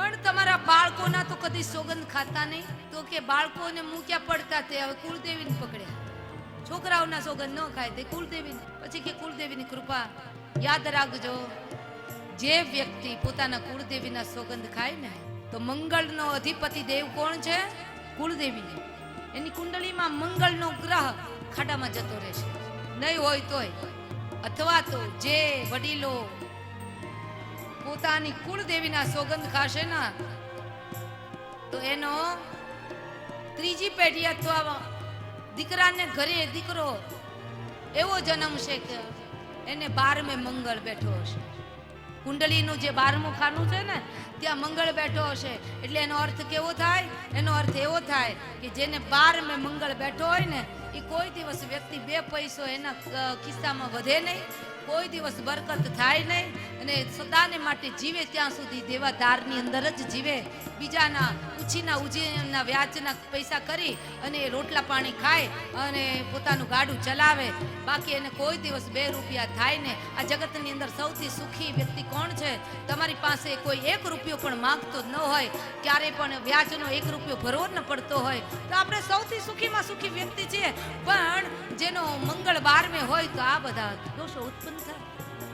પણ તમારા બાળકોના તો કદી સોગંદ ખાતા નહીં. તો કે બાળકોને મૂક્યા પડતા તે? હવે કુળદેવીને પકડ્યા. છોકરાઓના સોગંદ ન ખાય તે કુળદેવી પછી કે કુળદેવીની કૃપા યાદ રાખજો. જે વ્યક્તિ પોતાના કુળદેવીના સોગંદ ખાય ને, તો મંગળનો અધિપતિ દેવ કોણ છે? કુળદેવી એની કુંડળીમાં મંગળનો ગ્રહ ખાડામાં જતો રહેશે. નહીં હોય તોય. અથવા તો જે વડીલો પોતાની કુળદેવીના સોગંદ ખાશે ને, તો એનો ત્રીજી પેઢી અથવા દીકરાને ઘરે દીકરો એવો જન્મ છે કે એને બારમે મંગળ બેઠો હશે. કુંડલીનું જે બારમું ખાનું છે ને, ત્યાં મંગળ બેઠો હશે. એટલે એનો અર્થ કેવો થાય? એનો અર્થ એવો થાય કે જેને બારમે મંગળ બેઠો હોય ને એ કોઈ દિવસ વ્યક્તિ બે પૈસો એના ખિસ્સામાં વધે નહીં, કોઈ દિવસ બરકત થાય નહીં અને સદાને માટે જીવે ત્યાં સુધી દેવાદારની અંદર જ જીવે. બીજાના ઉછીના ઉજીના વ્યાજના પૈસા કરી અને રોટલા પાણી ખાય અને પોતાનું ગાડું ચલાવે. બાકી એને કોઈ દિવસ બે રૂપિયા થાય ને આ જગતની અંદર સૌથી સુખી વ્યક્તિ કોણ છે? તમારી પાસે કોઈ એક રૂપિયો પણ માંગતો ન હોય. ક્યારે પણ વ્યાજનો એક રૂપિયો ભરવો ન પડતો હોય. તો આપણે સૌથી સુખીમાં સુખી વ્યક્તિ છીએ. પણ જેનો મંગળ બારમે હોય તો આ બધા દોષો ઉત્પન્ન થાય.